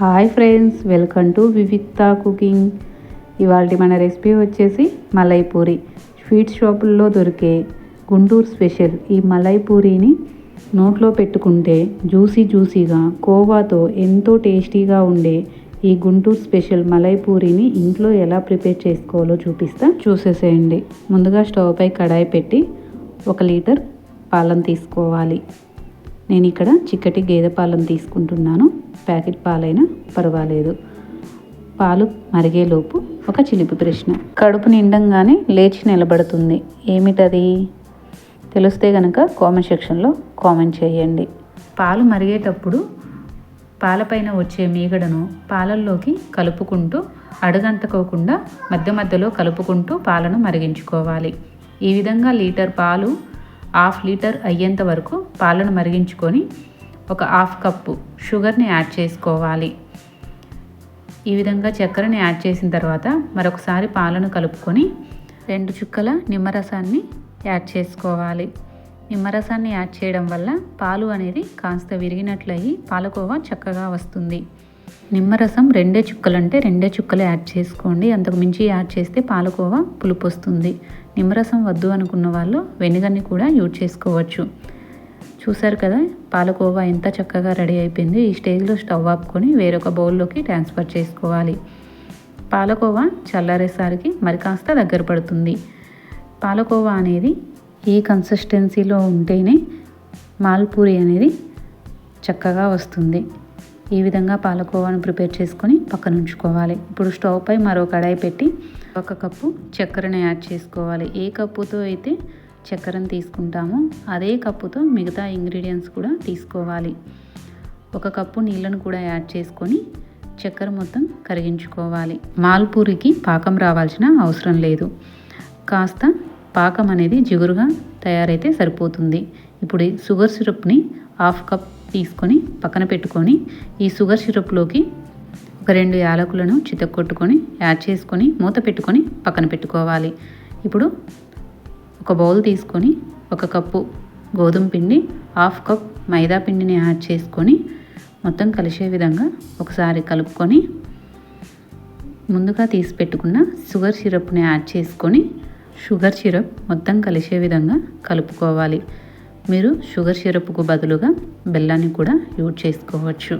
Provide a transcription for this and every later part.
Hi friends welcome to Vivikta cooking. ఇవాళ మన recipe వచ్చేసి మలై పూరి. స్వీట్ షాపుల్లో దొరికే గుంటూరు స్పెషల్ ఈ మలై పూరీని నోట్లో పెట్టుకుంటే జ్యూసీ జ్యూసీగా కోవాతో ఎంతో టేస్టీగా ఉండే ఈ గుంటూరు స్పెషల్ మలైపూరిని ఇంట్లో ఎలా ప్రిపేర్ చేసుకోవాలో చూపిస్తా. చూసేసేయండి. ముందుగా స్టవ్ పై కడాయి పెట్టి ఒక లీటర్ పాలను తీసుకోవాలి. నేను ఇక్కడ చిక్కటి గేదె పాలను తీసుకుంటున్నాను. ప్యాకెట్ పాలైనా పర్వాలేదు. పాలు మరిగేలోపు ఒక చిలిపి ప్రశ్న. కడుపు నిండంగానే లేచి నిలబడుతుంది. ఏమిటది? తెలిస్తే కనుక కామెంట్ సెక్షన్లో కామెంట్ చేయండి. పాలు మరిగేటప్పుడు పాలపైన వచ్చే మీగడను పాలల్లోకి కలుపుకుంటూ అడుగంటకోకుండా మధ్య మధ్యలో కలుపుకుంటూ పాలను మరిగించుకోవాలి. ఈ విధంగా లీటర్ పాలు హాఫ్ లీటర్ అయ్యేంత వరకు పాలను మరిగించుకొని ఒక హాఫ్ కప్పు షుగర్ని యాడ్ చేసుకోవాలి. ఈ విధంగా చక్కెరని యాడ్ చేసిన తర్వాత మరొకసారి పాలను కలుపుకొని రెండు చుక్కల నిమ్మరసాన్ని యాడ్ చేసుకోవాలి. నిమ్మరసాన్ని యాడ్ చేయడం వల్ల పాలు అనేది కాస్త విరిగినట్లయి పాలకోవా చక్కగా వస్తుంది. నిమ్మరసం రెండే చుక్కలు అంటే రెండే చుక్కలు యాడ్ చేసుకోండి. అంతకు మించి యాడ్ చేస్తే పాలకోవా పులుపు వస్తుంది. నిమ్మరసం వద్దు అనుకున్న వాళ్ళు వెనుగని కూడా యూజ్ చేసుకోవచ్చు. చూసారు కదా పాలకోవా ఎంత చక్కగా రెడీ అయిపోయింది. ఈ స్టేజ్లో స్టవ్ ఆపుకొని వేరొక బౌల్లోకి ట్రాన్స్ఫర్ చేసుకోవాలి. పాలకోవా చల్లారేసరికి మరి కాస్త దగ్గర పడుతుంది. పాలకోవా అనేది ఈ కన్సిస్టెన్సీలో ఉంటేనే మాల్పూరి అనేది చక్కగా వస్తుంది. ఈ విధంగా పాలకోవాను ప్రిపేర్ చేసుకొని పక్కన ఉంచుకోవాలి. ఇప్పుడు స్టవ్ పై మరో కడాయి పెట్టి ఒక కప్పు చక్కెరను యాడ్ చేసుకోవాలి. ఏ కప్పుతో అయితే చక్కెరను తీసుకుంటామో అదే కప్పుతో మిగతా ఇంగ్రీడియంట్స్ కూడా తీసుకోవాలి. ఒక కప్పు నీళ్ళను కూడా యాడ్ చేసుకొని చక్కెర మొత్తం కరిగించుకోవాలి. మాల్పూరికి పాకం రావాల్సిన అవసరం లేదు. కాస్త పాకం అనేది జిగురుగా తయారైతే సరిపోతుంది. ఇప్పుడు షుగర్ సిరప్ని హాఫ్ కప్ తీసుకొని పక్కన పెట్టుకొని ఈ షుగర్ సిరప్లోకి ఒక రెండు యాలకులను చితక్కొట్టుకొని యాడ్ చేసుకొని మూత పెట్టుకొని పక్కన పెట్టుకోవాలి. ఇప్పుడు ఒక బౌల్ తీసుకొని ఒక కప్పు గోధుమ పిండి హాఫ్ కప్ మైదా పిండిని యాడ్ చేసుకొని మొత్తం కలిసే విధంగా ఒకసారి కలుపుకొని ముందుగా తీసి పెట్టుకున్న షుగర్ సిరప్ని యాడ్ చేసుకొని షుగర్ సిరప్ మొత్తం కలిసే విధంగా కలుపుకోవాలి. మీరు షుగర్ సిరప్కు బదులుగా బెల్లాన్ని కూడా యూజ్ చేసుకోవచ్చు.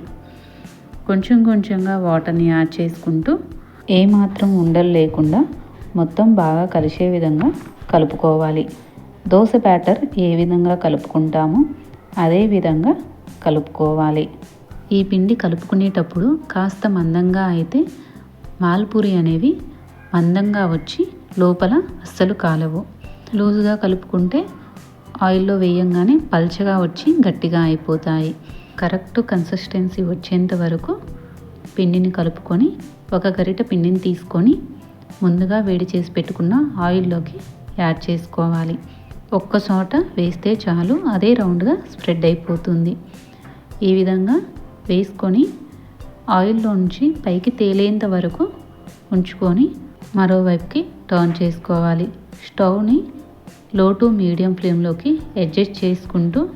కొంచెం కొంచెంగా వాటర్ని యాడ్ చేసుకుంటూ ఏమాత్రం ఉండలు లేకుండా మొత్తం బాగా కలిసే విధంగా కలుపుకోవాలి. దోశ బ్యాటర్ ఏ విధంగా కలుపుకుంటామో అదే విధంగా కలుపుకోవాలి. ఈ పిండి కలుపుకునేటప్పుడు కాస్త మందంగా అయితే మాల్పూరి అనేవి మందంగా వచ్చి లోపల అస్సలు కాలవు. లూజుగా కలుపుకుంటే ఆయిల్లో వేయంగానే పల్చగా వచ్చి గట్టిగా అయిపోతాయి. కరెక్ట్ కన్సిస్టెన్సీ వచ్చేంత వరకు పిండిని కలుపుకొని ఒక గరిట పిండిని తీసుకొని ముందుగా వేడి చేసి పెట్టుకున్న ఆయిల్లోకి యాడ్ చేసుకోవాలి. ఒక్క చోట వేస్తే చాలు అదే రౌండ్గా స్ప్రెడ్ అయిపోతుంది. ఈ విధంగా వేసుకొని ఆయిల్లో నుంచి పైకి తేలేంత వరకు ఉంచుకొని మరోవైపుకి టర్న్ చేసుకోవాలి. స్టవ్ని లో టు మీడియం ఫ్లేమ్లోకి అడ్జస్ట్ చేసుకుంటూ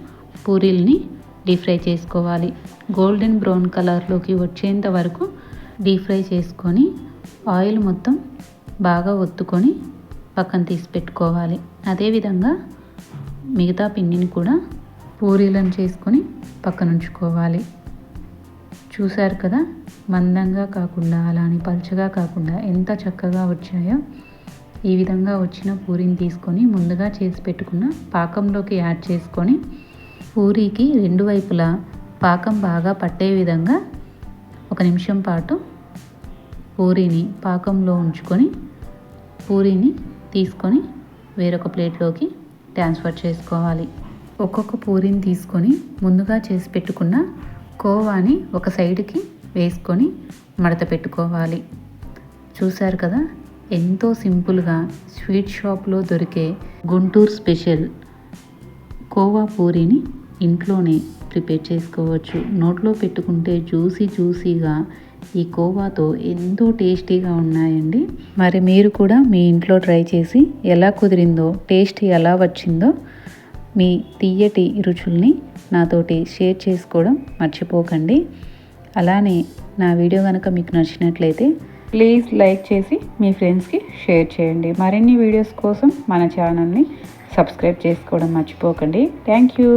పూరీల్ని డీప్ ఫ్రై చేసుకోవాలి. గోల్డెన్ బ్రౌన్ కలర్లోకి వచ్చేంత వరకు డీప్ ఫ్రై చేసుకొని ఆయిల్ మొత్తం బాగా ఒత్తుకొని పక్కన తీసి పెట్టుకోవాలి. అదేవిధంగా మిగతా పిండిని కూడా పూరీలను చేసుకొని పక్కన ఉంచుకోవాలి. చూశారు కదా? మందంగా కాకుండా అలానే పలుచగా కాకుండా ఎంత చక్కగా వచ్చాయో ఈ విధంగా వచ్చిన పూరిని తీసుకొని ముందుగా చేసి పెట్టుకున్న పాకంలోకి యాడ్ చేసుకొని పూరీకి రెండు వైపులా పాకం బాగా పట్టే విధంగా ఒక నిమిషం పాటు పూరీని పాకంలో ఉంచుకొని పూరీని తీసుకొని వేరొక ప్లేట్లోకి ట్రాన్స్ఫర్ చేసుకోవాలి. ఒక్కొక్క పూరిని తీసుకొని ముందుగా చేసి పెట్టుకున్న కోవాని ఒక సైడ్కి వేసుకొని మడత పెట్టుకోవాలి. చూశారు కదా? ఎంతో సింపుల్గా స్వీట్ షాప్లో దొరికే గుంటూరు స్పెషల్ కోవా పూరిని ఇంట్లోనే ప్రిపేర్ చేసుకోవచ్చు. నోట్లో పెట్టుకుంటే జ్యూసీ జ్యూసీగా ఈ కోవాతో ఎంతో టేస్టీగా ఉన్నాయండి. మరి మీరు కూడా మీ ఇంట్లో ట్రై చేసి ఎలా కుదిరిందో టేస్ట్ ఎలా వచ్చిందో మీ తీయటి రుచుల్ని నాతోటి షేర్ చేసుకోవడం మర్చిపోకండి. అలానే నా వీడియో కనుక మీకు నచ్చినట్లయితే ప్లీజ్ లైక్ చేసి మీ ఫ్రెండ్స్కి షేర్ చేయండి. మరిన్ని వీడియోస్ కోసం మన ఛానల్ని సబ్స్క్రైబ్ చేసుకోవడం మర్చిపోకండి. Thank you